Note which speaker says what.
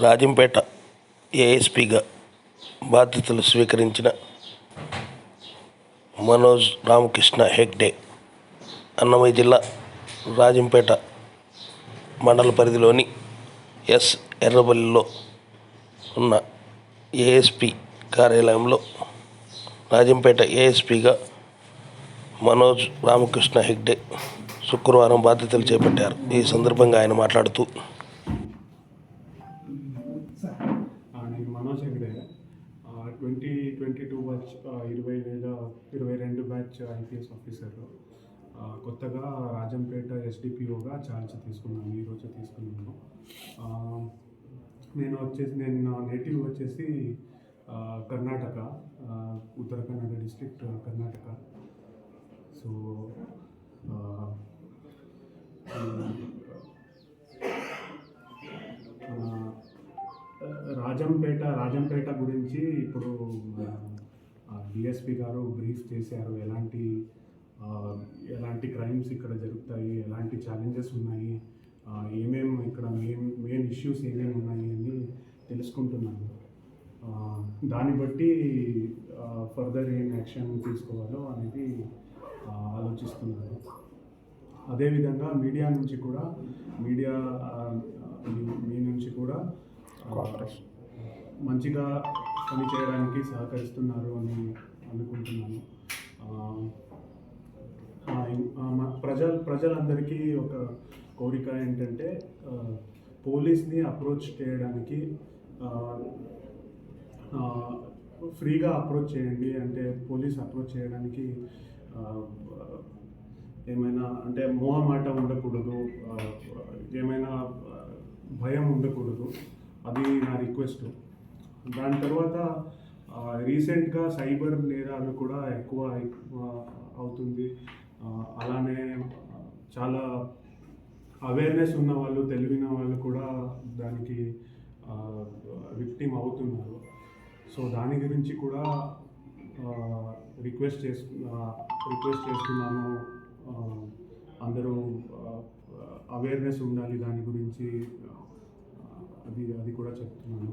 Speaker 1: రాజంపేట ఏఎస్పిగా బాధ్యతలు స్వీకరించిన మనోజ్ రామకృష్ణ హెగ్డే అన్నమయ్య జిల్లా రాజంపేట మండల పరిధిలోని ఎస్ ఎర్రబల్లిలో ఉన్న ఏఎస్పి కార్యాలయంలో రాజంపేట ఏఎస్పిగా మనోజ్ రామకృష్ణ హెగ్డే శుక్రవారం బాధ్యతలు చేపట్టారు. ఈ సందర్భంగా ఆయన మాట్లాడుతూ
Speaker 2: ట్వంటీ ట్వంటీ టూ బ్యాచ్ ఇరవై వేల ఇరవై రెండు బ్యాచ్ ఐపీఎస్ ఆఫీసర్ కొత్తగా రాజంపేట ఎస్డిపిఓగా ఛార్జ్ తీసుకున్నాను ఈరోజు తీసుకున్నాను నేను వచ్చేసి నేను నా నేటివ్ వచ్చేసి కర్ణాటక ఉత్తర కన్నడ డిస్ట్రిక్ట్ కర్ణాటక. సో రాజంపేట రాజంపేట గురించి ఇప్పుడు డిఎస్పి గారు బ్రీఫ్ చేశారు. ఎలాంటి ఎలాంటి క్రైమ్స్ ఇక్కడ జరుగుతాయి? ఎలాంటి ఛాలెంజెస్ ఉన్నాయి? ఏమేం ఇక్కడ మెయిన్ మెయిన్ ఇష్యూస్ ఏమేమి ఉన్నాయి అని తెలుసుకుంటున్నాను. దాన్ని బట్టి ఫర్దర్ ఏం యాక్షన్ తీసుకోవాలో అనేది ఆలోచిస్తున్నారు ఆలోచిస్తున్నాను. అదేవిధంగా మీడియా నుంచి కూడా మీడియా మీ- మీ నుంచి కూడా మంచిగా పనిచేయడానికి సహకరిస్తున్నారు అని అనుకుంటున్నాను. ప్రజల ప్రజలందరికీ ఒక కోరిక ఏంటంటే పోలీస్ని అప్రోచ్ చేయడానికి ఫ్రీగా అప్రోచ్ చేయండి అంటే పోలీస్ అప్రోచ్ చేయడానికి ఏమైనా అంటే మోహమాట ఉండకూడదు ఏమైనా భయం ఉండకూడదు. అది నా రిక్వెస్ట్. దాని తర్వాత రీసెంట్గా సైబర్ నేరాలు కూడా ఎక్కువ అవుతుంది. అలానే చాలా అవేర్నెస్ ఉన్న వాళ్ళు తెలివిన వాళ్ళు కూడా దానికి విక్టిమ్ అవుతున్నారు. సో దాని గురించి కూడా రిక్వెస్ట్ చేసు రిక్వెస్ట్ చేస్తున్నాను. అందరూ అవేర్నెస్ ఉండాలి దాని గురించి అది అది కూడా చెప్తున్నాను.